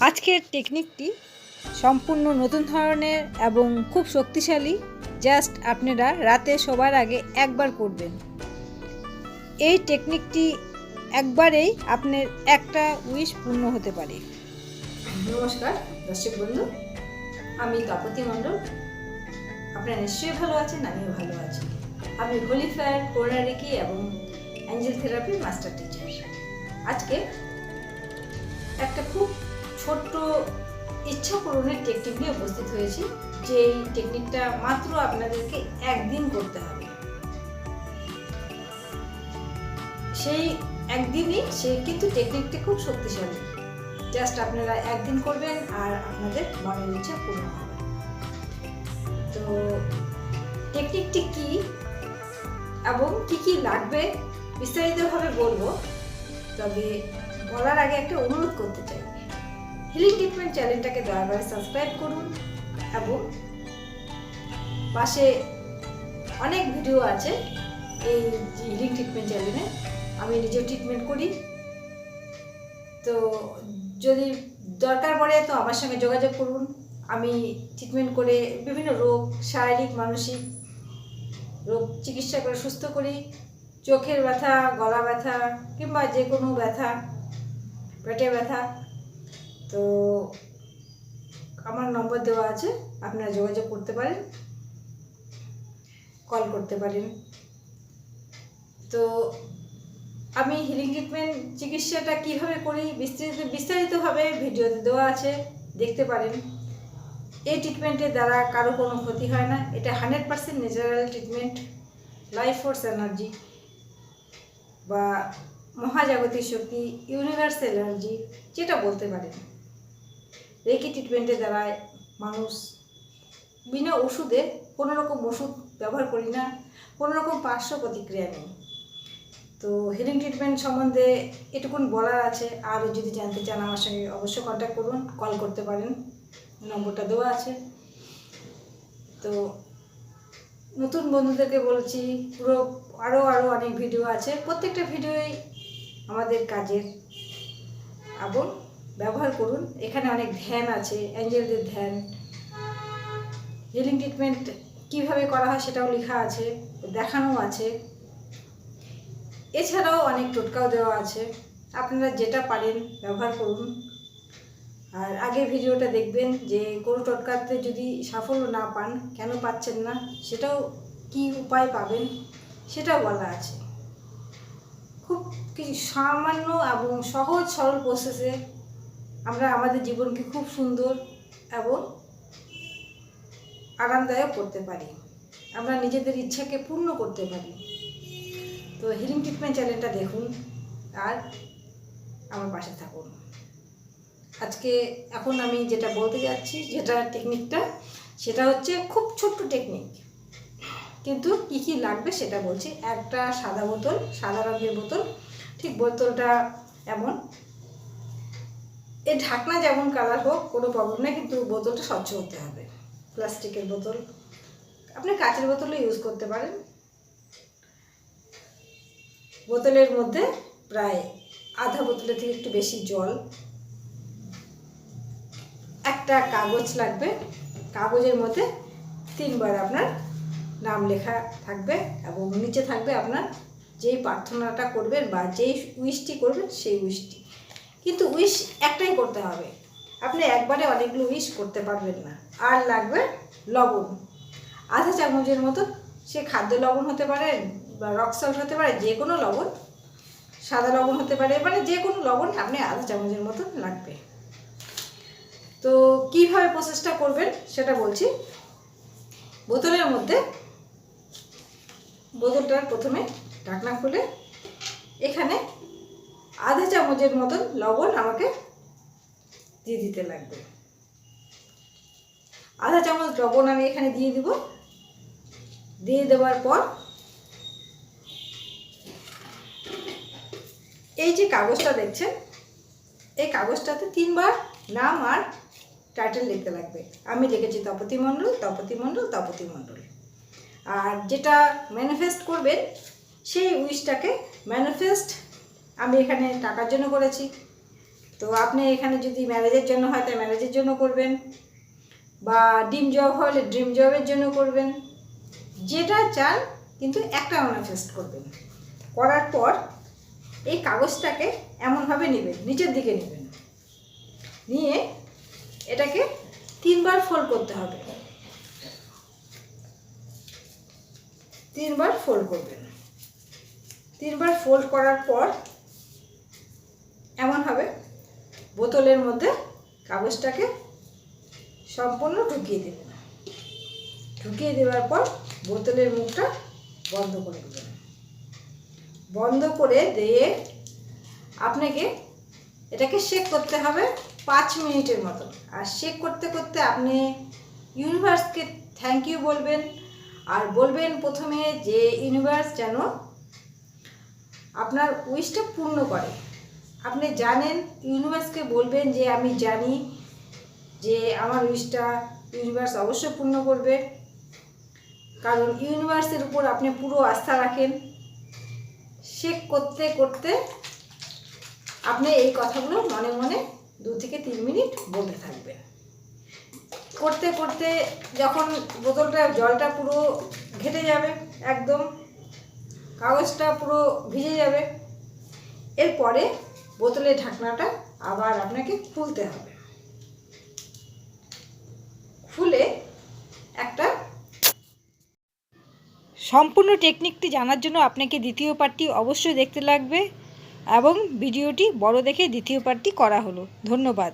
আজকের টেকনিকটি সম্পূর্ণ নতুন ধরনের এবং খুব শক্তিশালী। জাস্ট আপনারা রাতে শোবার আগে একবার করবেন। এই টেকনিকটি একবারেই আপনার একটা উইশ পূর্ণ হতে পারে। নমস্কার, দর্শক বন্ধু, আমি তাপতি মণ্ডল। আপনারা নিশ্চয়ই ভালো আছেন, আমিও ভালো আছি। আমি হোলিফায়ার কোরারিকি এবং অ্যাঞ্জেল থেরাপির মাস্টার টিচার আজকে একটা খুব ছোট্ট ইচ্ছা পূরণের টেকনিক নিয়ে উপস্থিত হয়েছি, যে এই টেকনিকটা মাত্র আপনাদেরকে একদিন করতে হবে। সেই একদিনই সে কিন্তু টেকনিকটা খুব শক্তিশালী। জাস্ট আপনারা একদিন করবেন আর আপনাদের মনের ইচ্ছা পূর্ণ হবে। তো টেকনিকটি কি এবং কি কি লাগবে বিস্তারিতভাবে বলব, তবে বলার আগে একটা অনুরোধ করতে চাই। হিলিং ট্রিটমেন্ট চ্যানেলটাকে দয়া করে সাবস্ক্রাইব করুন এবং পাশে অনেক ভিডিও আছে এই হিলিং ট্রিটমেন্ট চ্যানেলে আমি নিজেও ট্রিটমেন্ট করি। তো যদি দরকার পড়ে তো আমার সঙ্গে যোগাযোগ করুন। আমি ট্রিটমেন্ট করে বিভিন্ন রোগ, শারীরিক, মানসিক রোগ চিকিৎসা করে সুস্থ করি। চোখের ব্যথা, গলা ব্যথা কিংবা যে কোনো ব্যথা, পেটে ব্যথা তো আমার নম্বর দেওয়া আছে, আপনারা যোগাযোগ করতে পারেন কল করতে পারেন। তো আমি হিলিং ট্রিটমেন্ট চিকিৎসাটা কীভাবে করি, বিস্তারিত, বিস্তারিতভাবে ভিডিওতে দেওয়া আছে, দেখতে পারেন। এই ট্রিটমেন্টের দ্বারা কারও কোনো ক্ষতি হয় না, এটা hundred percent natural treatment life force energy বা মহাজাগতিক শক্তি ইউনিভার্সাল এনার্জি যেটা বলতে পারেন। রেকি ট্রিটমেন্টের দ্বারায় মানুষ বিনা ওষুধে কোনো রকম ওষুধ ব্যবহার করি না কোনো রকম পার্শ্ব প্রতিক্রিয়া নেই। তো হিলিং ট্রিটমেন্ট সম্বন্ধে এটুকুন বলার আছে, আর যদি জানতে চান আমার সঙ্গে অবশ্যই কন্ট্যাক্ট করুন কল করতে পারেন, নম্বরটা দেওয়া আছে। তো নতুন বন্ধুদেরকে বলছি, পুরো আরও আরও অনেক ভিডিও আছে, প্রত্যেকটা ভিডিওই আমাদের কাজের এবং ব্যবহার করুন। এখানে অনেক ধ্যান আছে, অ্যাঞ্জেলদের ধ্যান। হিলিং ট্রিটমেন্ট কীভাবে করা হয় সেটাও লেখা আছে দেখানো আছে। এছাড়াও অনেক টোটকাও দেওয়া আছে। আপনারা যেটা পারেন ব্যবহার করুন। আর আগের ভিডিওটা দেখবেন যে কোনো টোটকাতে যদি সাফল্য না পান, কেন পাচ্ছেন না, সেটাও কি উপায় পাবেন, সেটাও বলা আছে। খুব কিছু সামান্য এবং সহজ সরল প্রসেসে আমরা আমাদের জীবনকে খুব সুন্দর এবং আরামদায়ক করতে পারি। আমরা নিজেদের ইচ্ছাকে পূর্ণ করতে পারি। তো হিলিং ট্রিটমেন্ট চ্যানেলটা দেখুন আর আমার পাশে থাকুন। আজকে এখন আমি যেটা বলতে যাচ্ছি, যেটা টেকনিকটা সেটা হচ্ছে খুব ছোট্ট টেকনিক কিন্তু কী কী লাগবে সেটা বলছি। একটা সাদা বোতল, সাদা রঙের বোতল, ঠিক বোতলটা এমন এই ঢাকনা যেমন কালার হোক, কোনো প্রবলেম নেই, কিন্তু বোতলটা স্বচ্ছ হতে হবে। প্লাস্টিকের বোতল। আপনি কাঁচের বোতলও ইউজ করতে পারেন। বোতলের মধ্যে প্রায় আধা বোতলের থেকে একটু বেশি জল। একটা কাগজ লাগবে। কাগজের মধ্যে তিনবার আপনার নাম লেখা থাকবে এবং নিচে থাকবে আপনার যেই প্রার্থনাটা করবেন বা যেই উইশটি করবেন, সেই উইশটি কিন্তু উইশ একটাই করতে হবে। আপনি একবারে অনেকগুলো উইশ করতে পারবেন না। আর লাগবে লবণ। আধা চামচের মতো সে খাদ্য লবণ হতে পারে বা রক সল্ট হতে পারে যে কোনো লবণ, সাদা লবণ হতে পারে মানে যে কোনো লবণ আপনি আধা চামচের মতো লাগবে। তো কীভাবে প্রসেসটা করবেন সেটা বলছি। বোতলের মধ্যে বোতলটার প্রথমে ঢাকনা খুলে চামচের মতন লবণ আমাকে দিয়ে দিতে লাগবে। আধা চামচ লবণ আমি এখানে দিয়ে দিব। দিয়ে দেওয়ার পর এই যে কাগজটা দেখছেন, এই কাগজটাতে তিনবার নাম আর টাইটেল লিখতে লাগবে। আমি লিখেছি তপতি মণ্ডল তপতি মণ্ডল তপতি মণ্ডল আর যেটা ম্যানিফেস্ট করবেন সেই উইশটাকে ম্যানিফেস্ট আমি এখানে টাকার জন্য করেছি। তো আপনি এখানে যদি ম্যারেজের জন্য হয় তাই ম্যারেজের জন্য করবেন। বা ডিম জব হলে ড্রিম জবের জন্য করবেন। যেটা চান, কিন্তু একটা ম্যানিফেস্ট করবেন। করার পর এই কাগজটাকে এমনভাবে নেবেন, নিচের দিকে নেবেন। নিয়ে এটাকে তিনবার ফোল্ড করতে হবে। তিনবার ফোল্ড করবেন। তিনবার ফোল্ড করার পর এমন হবে বোতলের মধ্যে কাগজটাকে সম্পূর্ণ ঢুকিয়ে দেবেন। ঢুকিয়ে দেওয়ার পর বোতলের মুখটা বন্ধ করে দেবেন। বন্ধ করে দিয়ে আপনাকে এটাকে শেক করতে হবে পাঁচ মিনিটের মতো। আর শেক করতে করতে আপনি ইউনিভার্সকে থ্যাংক ইউ বলবেন। আর বলবেন প্রথমে যে ইউনিভার্স যেন আপনার উইশটা পূর্ণ করে। আপনি জানেন, ইউনিভার্সকে বলবেন যে, আমি জানি যে আমার উইশটা ইউনিভার্স অবশ্যই পূর্ণ করবে। কারণ ইউনিভার্সের উপর আপনি পুরো আস্থা রাখেন। শেক করতে করতে আপনি এই কথাগুলো মনে মনে দু থেকে তিন মিনিট বলতে থাকবেন। করতে করতে যখন বোতলটা, জলটা পুরো ঘেটে যাবে একদম, কাগজটা পুরো ভিজে যাবে। এরপরে বোতলের ঢাকনাটা আবার আপনাকে খুলতে হবে। খুলে একটা সম্পূর্ণ টেকনিকটি জানার জন্য আপনাকে দ্বিতীয় পার্টটি অবশ্যই দেখতে লাগবে এবং ভিডিওটি বড় দেখে দ্বিতীয় পার্টটি করা হলো। ধন্যবাদ।